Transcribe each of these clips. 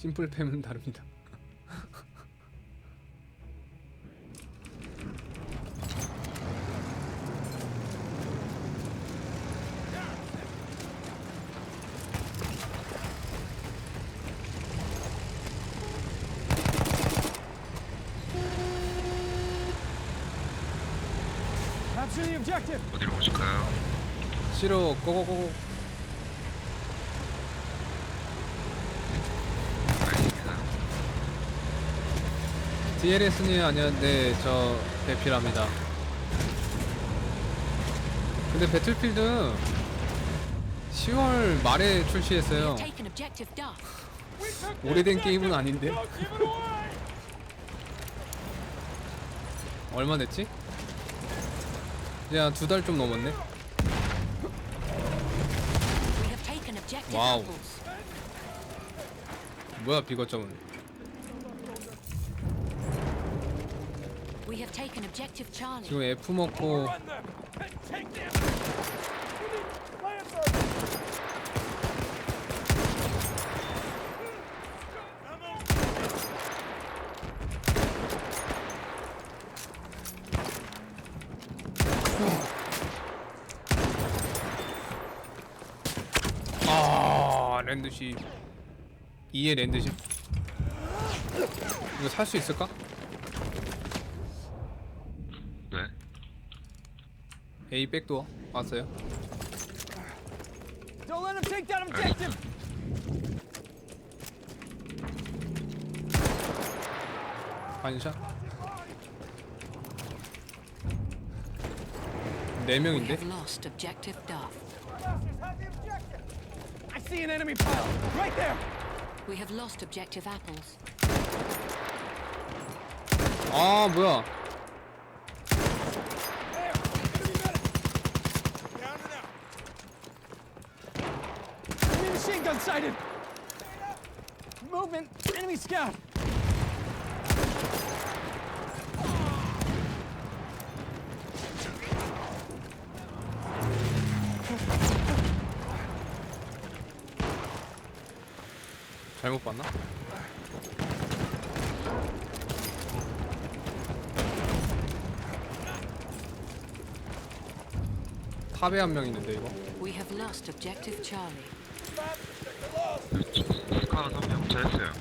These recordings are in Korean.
심플팸은 다릅니다. 어디로 오실까요? 싫어 고고고고 알겠습니다. DLS님 안녕 네저 배필합니다. 근데 배틀필드 10월 말에 출시했어요. 오래된 게임은 아닌데 얼마 냈지? 야 두 달 좀 넘었네. Apples. 뭐야 비거점은? 지금 F 먹고. 아 랜드십 2의 랜드십 이거 살 수 있을까? A 백도어 왔어요 Don't let him take that objective. 반샷 네 We 명인데 have lost objective Duff. I see an enemy pile right there. We have lost objective apples. 아 뭐야 There. Enemy medic. Down and out. Enemy machine gun sighted. Movement. Enemy scout. 잘못 봤나? 탑에 한 명 있는데 이거 We have lost objective Charlie. 스카 3명 차했어요.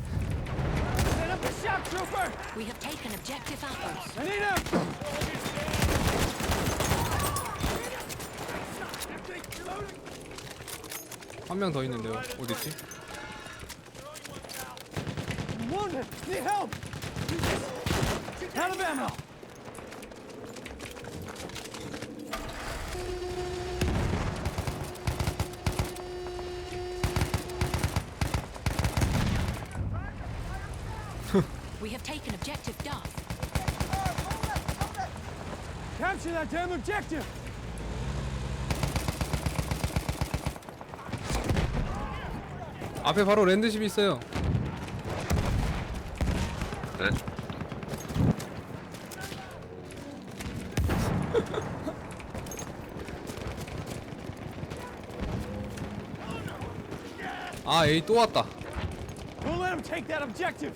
Set up the shock trooper. We have taken objective apples. I need him. 한 명 더 있는데요 어딨지? Need help. Out of ammo. We have taken objective Duff. Capture that damn objective. 앞에 바로 랜드십이 있어요 아 A 또 왔다 Don't let him take that objective.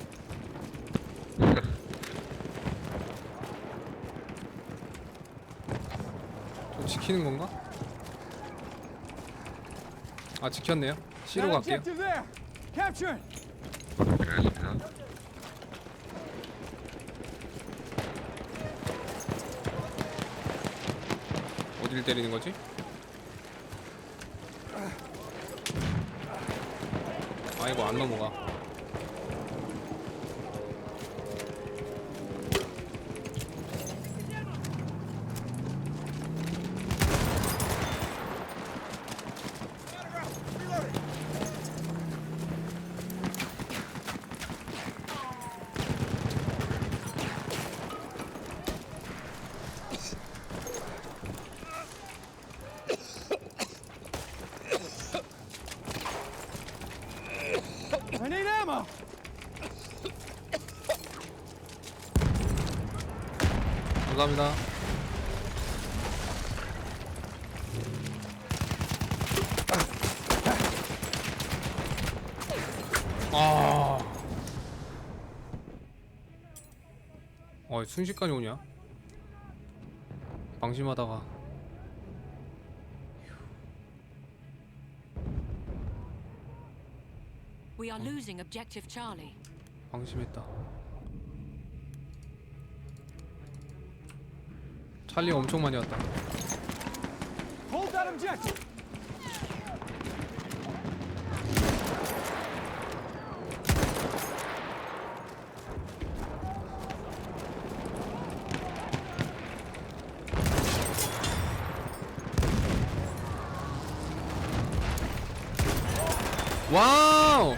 저 지키는 건가? 아 지켰네요 C로 That 갈게요 objective there. Capture it. 알겠습니다. 어딜 때리는 거지? 아 이거 안 넘어가 I need ammo. 감사합니다. 아. 어, 순식간에 오냐? 방심하다가 We are losing objective Charlie. 방심했다. 찰리 엄청 많이 왔다. 와우!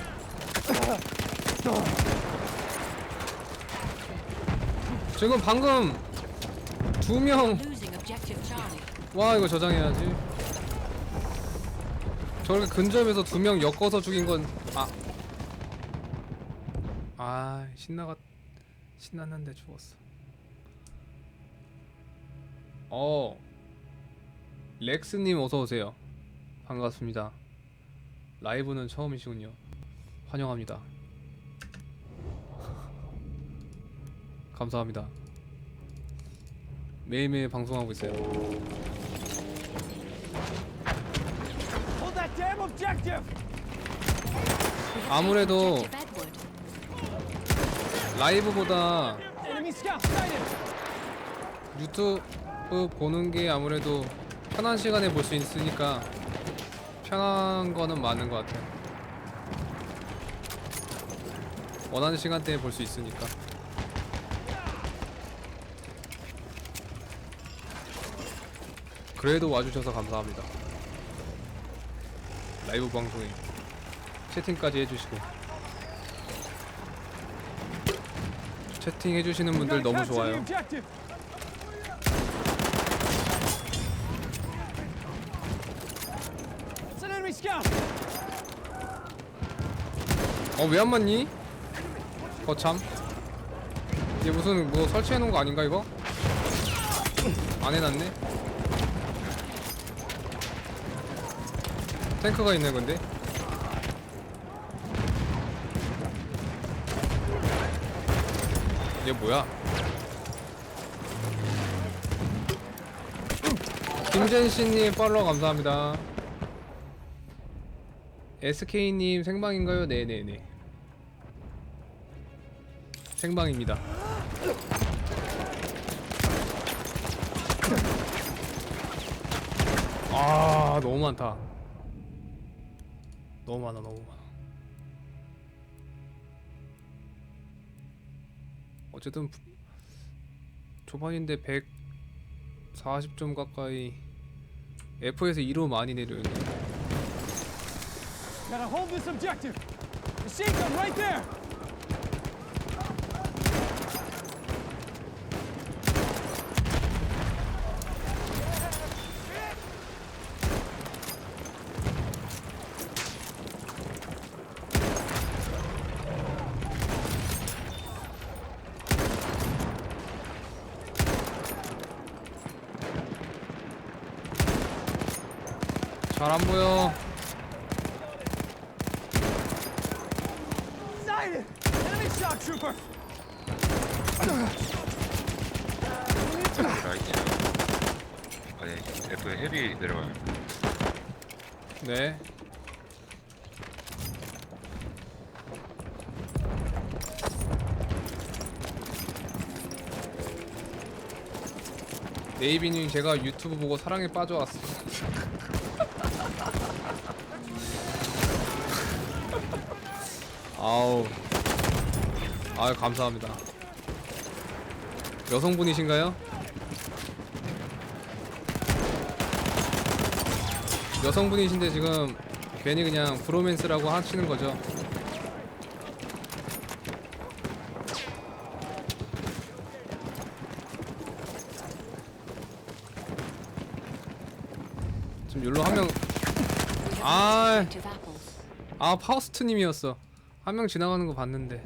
지금 방금 두 명. Losing objective Charlie. 와 이거 저장해야지. 저렇게 근접에서 두 명 엮어서 죽인 건 아. 아 신나가 신났는데 죽었어. 어. 렉스님 어서 오세요. 반갑습니다. 라이브는 처음이시군요. 환영합니다. 감사합니다. 매일매일 방송하고 있어요. 아무래도. 라이브보다. 유튜브 보는 게 아무래도 편한 시간에 볼 수 있으니까 편한 거는 많은 것 같아요. 원하는 시간대에 볼 수 있으니까. 그래도 와주셔서 감사합니다. 라이브 방송에 채팅까지 해주시고 채팅 해주시는 분들 너무 좋아요. objective. It's an enemy scout. 어왜 안 맞니? 거참 이게 무슨 뭐 설치해 놓은 거 아닌가 이거? 안 해놨네 탱크가 있네 근데. 얘 뭐야? 김젠씨님 팔로우 감사합니다. SK님 생방인가요? 네네네. 생방입니다. 아 너무 많다 너무 많아 너무 많아 어쨌든 부- 초반인데 140점 가까이 F에서 2로 많이 내려있네 Gotta hold this objective. Machine gun right there. 잘 안 보여 헤비 내려와요. 네 네이비님 제가 유튜브 보고 사랑에 빠져왔어 아우 아유 감사합니다 여성분이신가요? 여성분이신데 지금 괜히 그냥 브로맨스라고 하시는 거죠. 지금 욜로 한 명, We have 아. 아 파우스트님이었어. 한 명 지나가는 거 봤는데.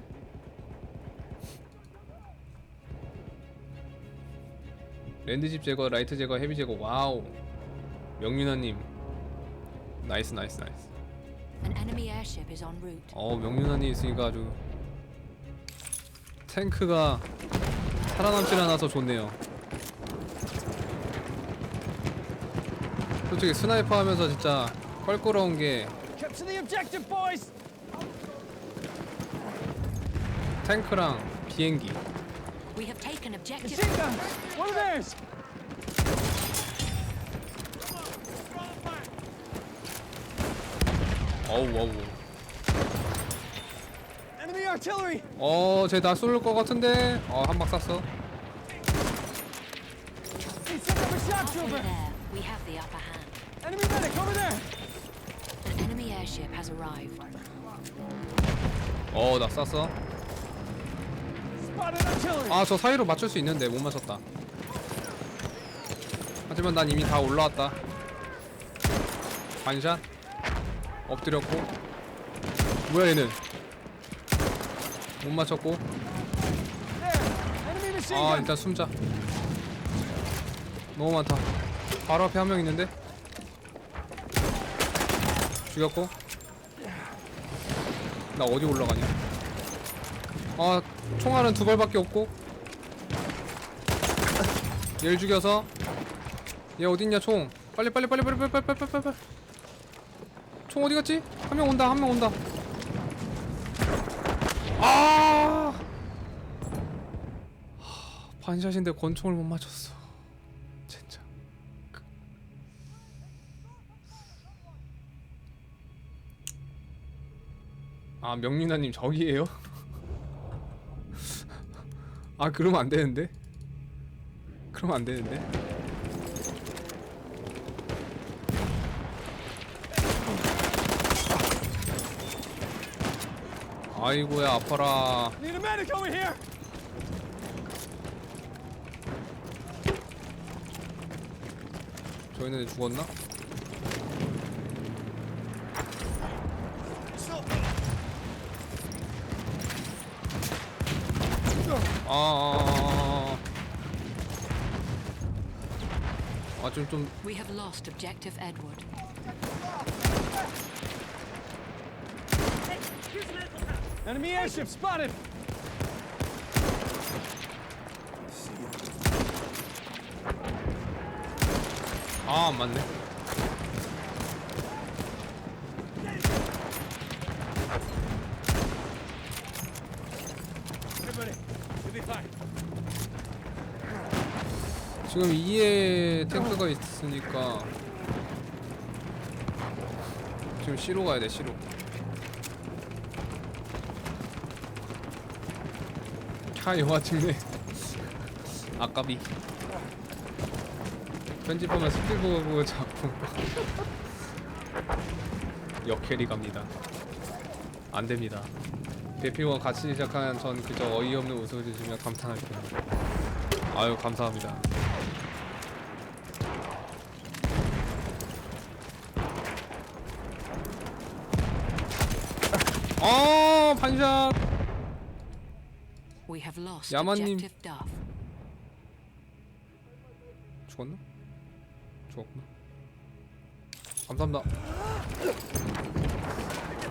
랜드집 제거, 라이트 제거, 헤비 제거. 와우. 명윤아님. 나이스 나이스 나이스. An enemy airship is en route. 어 명륜한이 있으니까 아주 탱크가 살아남질 않아서 좋네요 솔직히 스나이퍼 하면서 진짜 껄끄러운 게 Capture the objective, boys! 탱크랑 비행기 We have taken objective. Machine gun! One of theirs! 어우 어우 Enemy artillery! 어 쟤 나 쏠것 같은데 어 한 방 쐈어 Need some of a Halfway sharpshooter! there, we have the upper hand. Enemy medic over there! An enemy airship has arrived. 어 나 쐈어! 아 저 사이로 맞출 수 있는데 못 맞췄다. 하지만 난 이미 다 올라왔다. 반샷. 엎드렸고. 뭐야 얘는? 못 맞췄고. 아! 일단 숨자. 너무 많다. 바로 앞에 한 명 있는데? 죽였고. 나 어디 올라가냐? 아 총알은 두 발밖에 없고 얘를 죽여서 얘 어딨냐 총 빨리 빨리 빨리 빨리 빨리 빨리 빨리 빨리 빨리 총 어디 갔지? 한 명 온다 한 명 온다 아 반샷인데 권총을 못 맞췄어. 진짜. 그- 아 명륜아님 저기에요? 아 그러면 안 되는데? 그러면 안 되는데? 아이고야 아파라. 저희는 죽었나? 아, 아, 아, 아, 좀, 좀, We have lost objective Edward. Enemy airship spotted! 아, 안 맞네. 지금 2에 탱크가 있으니까 지금 C로 가야 돼, C로. 캬, 영화 찍네. 아까비. 편집하면 스피드보고 자꾸 역캐리 갑니다. 안 됩니다. 대피와 같이 시작한 전 그저 어이없는 웃음을 주시며 감탄할 뿐. 아유 감사합니다. Objective Duff. 죽었나? 죽었구나. 감사합니다.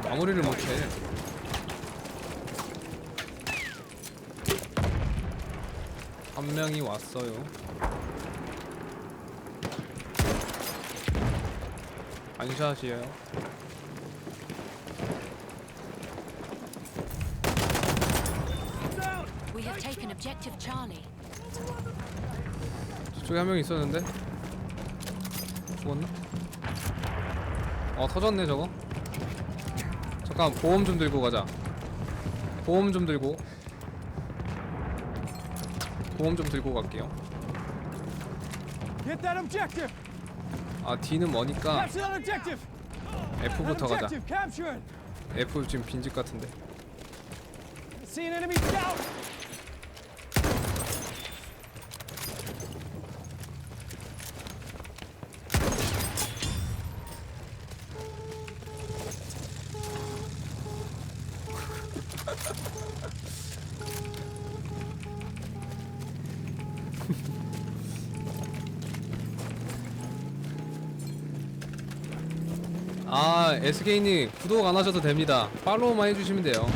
마무리를 못해. 한 명이 왔어요. 반샷이에요. We have taken objective Charlie. 저쪽에 한 명 있었는데 죽었나? 어 터졌네 저거 잠깐 보험 좀 들고 가자 보험 좀 들고 보험 좀 들고 갈게요 Get that objective! 아 D는 뭐니까 Capture that objective! That F부터 가자 objective, capture it! F 지금 빈집 같은데 See an enemy scout! 아 SK님 구독 안 하셔도 됩니다. 팔로우만 해주시면 돼요.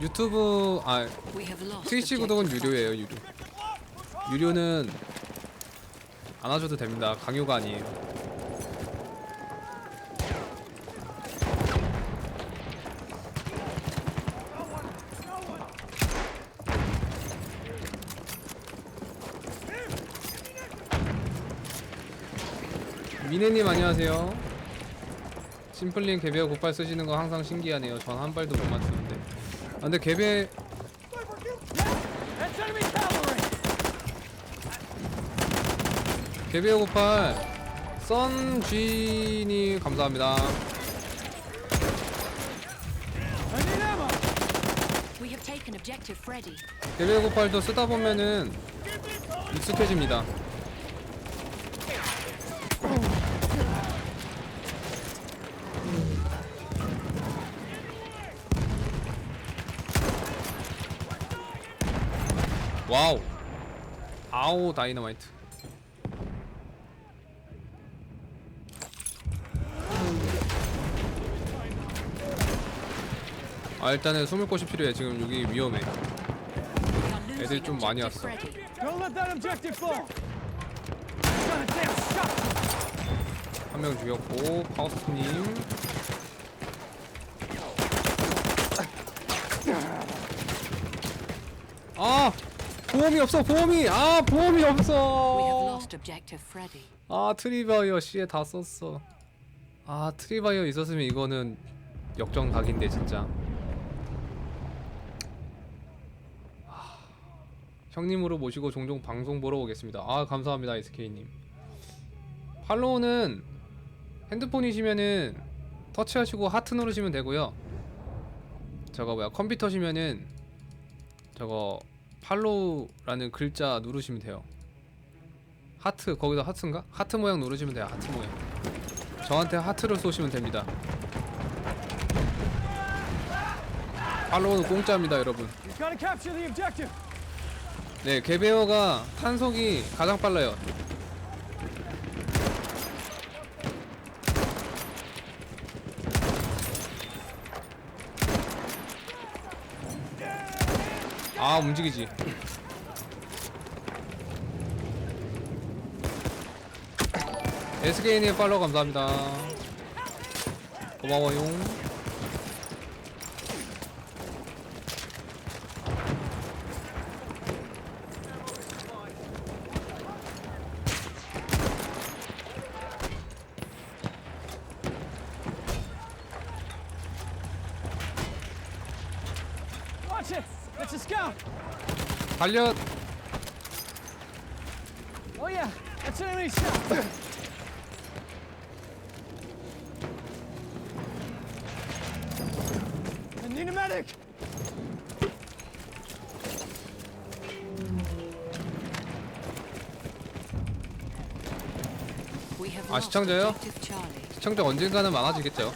유튜브 아 트위치 구독은. 유료예요 유료. 유료는 안 하셔도 됩니다. 강요가 아니에요. 미네님 안녕하세요. 심플링 개별 고팔 쓰시는 거 항상 신기하네요. 전 한 발도 못 맞추는데. 아, 근데 cavalry! 개별 고팔 썬쥐니 감사합니다. 개별 고팔도 쓰다 보면은 익숙해집니다. 와우. 아우 다이너마이트. 아 일단은 숨을 곳이 필요해. 지금 여기 위험해. 애들 좀 많이 왔어. 한 명 죽였고 파우스님 아 보험이 없어 보험이. 아 보험이 없어. 아 트리바이어 씨에 다 썼어. 아 트리바이어 있었으면 이거는 역전 각인데 진짜. 아, 형님으로 모시고 종종 방송 보러 오겠습니다. 아 감사합니다 SK님. 팔로우는 핸드폰이시면은 터치하시고 하트 누르시면 되고요. 저거 뭐야 컴퓨터시면은 저거 팔로우라는 글자 누르시면 돼요. 하트 거기다 하트인가? 하트 모양 누르시면 돼요 하트 모양. 저한테 하트를 쏘시면 됩니다. 팔로우는 공짜입니다 여러분! 네 개베어가 탄속이 가장 빨라요 아 움직이지. SK님 팔로우 감사합니다. 고마워요 Watch it! It's a scout! 달려 Oh yeah, that's an enemy scout! I need a medic! We have 아, lost 시청자요? objective Charlie. 시청자 언젠가는 많아지겠죠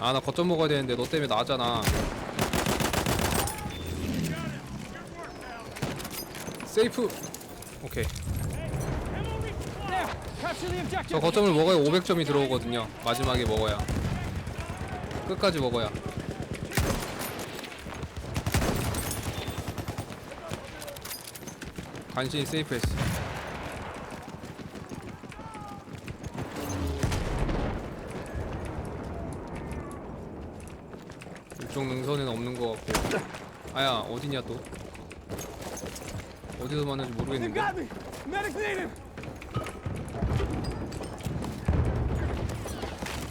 아 나 거점 먹어야 되는데 너 때문에 나왔잖아. 세이프. 오케이! 저 거점을 먹어야 500점이 들어오거든요. 마지막에 먹어야. 끝까지 먹어야. 간신히 세이프했어 이쪽 능선에는 없는 것 같고 아야 어디냐 또 어디서 They've 모르겠는데!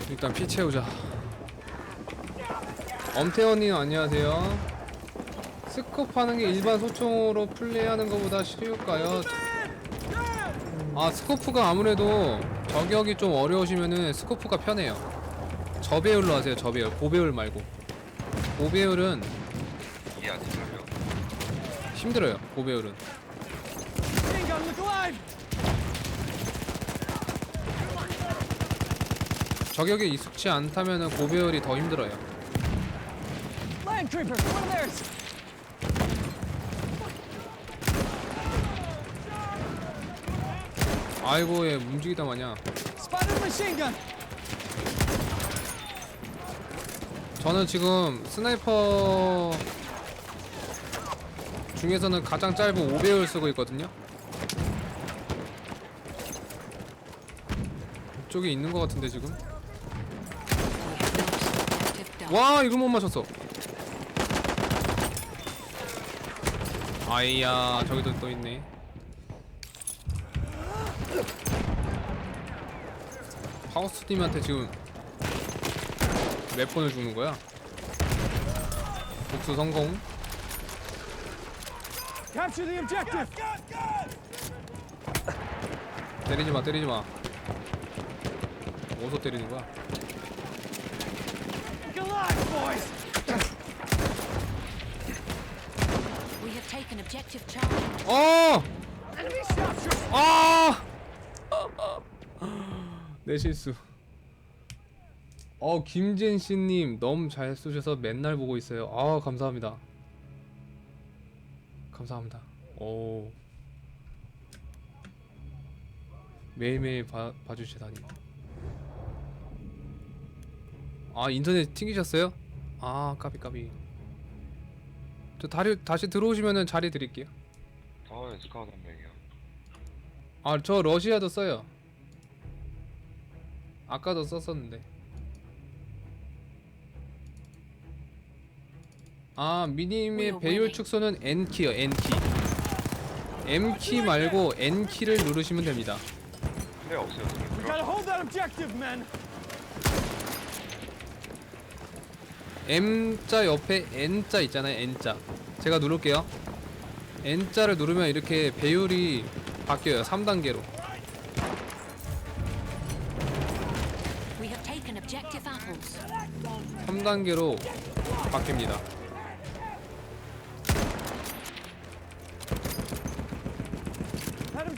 일단 피 채우자. 엄태원님 안녕하세요. 스컵 하는 게 일반 소총으로 플레이하는 것보다 쉬울까요? 아 스코프가 아무래도 저격이 좀 어려우시면은 스코프가 편해요. 저배율로 하세요. 저배율 고배율 말고. 고배율은 이게 안 들려. 힘들어요. 고배율은. 저격에 익숙치 않다면 고배율이 더 힘들어요. 아이고 얘 움직이다 마냥. 저는 지금 스나이퍼 중에서는 가장 짧은 5배율 쓰고 있거든요. 이쪽에 있는 것 같은데 지금. 와 이거 못 맞췄어. 아이야 저기도 또 있네. 파우스님한테 지금 몇 번을 죽는 거야? 복수 성공. Capture the objective. 때리지 마, 때리지 마. 어디서 때리는 거야? Look alive, boys. We have taken objective Charlie. 어! Enemy. 아! 내 실수. 어, 김진 씨님 너무 잘 쏘셔서 맨날 보고 있어요. 아, 감사합니다. 감사합니다. 오. 매일매일 봐, 봐주시다니. 아, 인터넷 튕기셨어요? 아, 까비 까비. 저 다리, 다시 들어오시면은 자리 드릴게요. 어, 스카우트 한 명이요. 아, 저 러시아도 써요. 아까도 썼었는데. 아, 미님의 배율 축소는 N키요, N키. M키 말고 N키를 누르시면 됩니다. 플레이 없어요. We 지금. gotta hold that objective, men. M자 옆에 N자 있잖아요, N자. 제가 누를게요. N자를 누르면 이렇게 배율이 바뀌어요, 3단계로. We have taken objective apples. 3단계로 바뀝니다.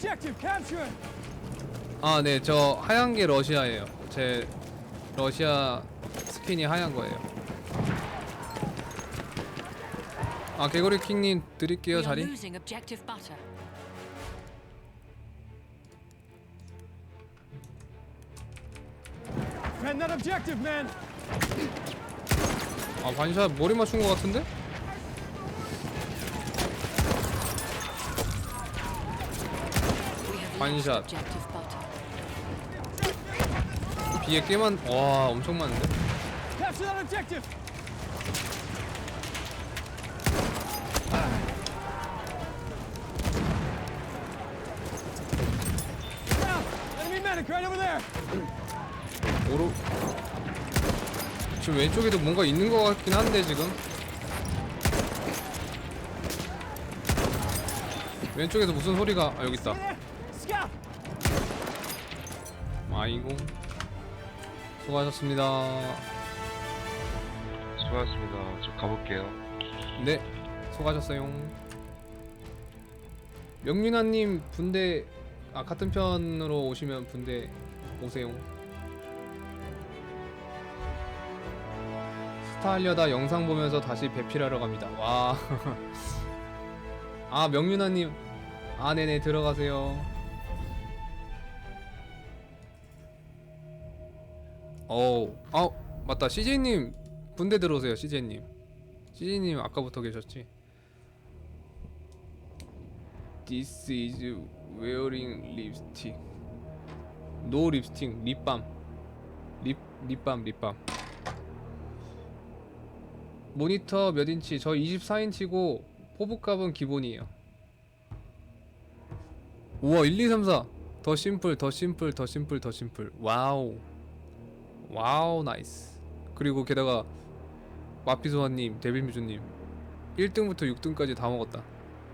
Objective. 아, 네, 저 하얀 게 러시아예요. 제 러시아 스킨이 하얀 거예요. 아, 개구리 킹님 드릴게요 are 자리. losing objective butter. Man, that objective, man. 아, 반샷 머리 맞춘 것 같은데? Butter. 비에 꽤만 와, 엄청 많은데. 오로 지금 왼쪽에도 뭔가 있는 것 같긴 한데 지금. 왼쪽에서 무슨 소리가 아 여기 있다. 아이고. 수고하셨습니다. 수고하셨습니다. 저 가볼게요. 네, 수고하셨어요. 명윤아님 분대 아 같은 편으로 오시면 분대 오세요. 스타 하려다 영상 보면서 다시 배필하러 갑니다. 와. 아 명윤아님, 아 네네 들어가세요. 어우, 아 맞다 CJ님 분대 들어오세요 CJ님. CJ님 아까부터 계셨지? This is wearing lipstick. No lipstick, 립밤. 립 립밤 립밤. 모니터 몇 인치? 저 24인치고 포부값은 기본이에요. 우와 1, 2, 3, 4. 더 심플, 더 심플, 더 심플, 더 심플. 와우. 와우 나이스. 그리고 게다가 마피소아님, 데빌뮤즈님 1등부터 6등까지 다 먹었다.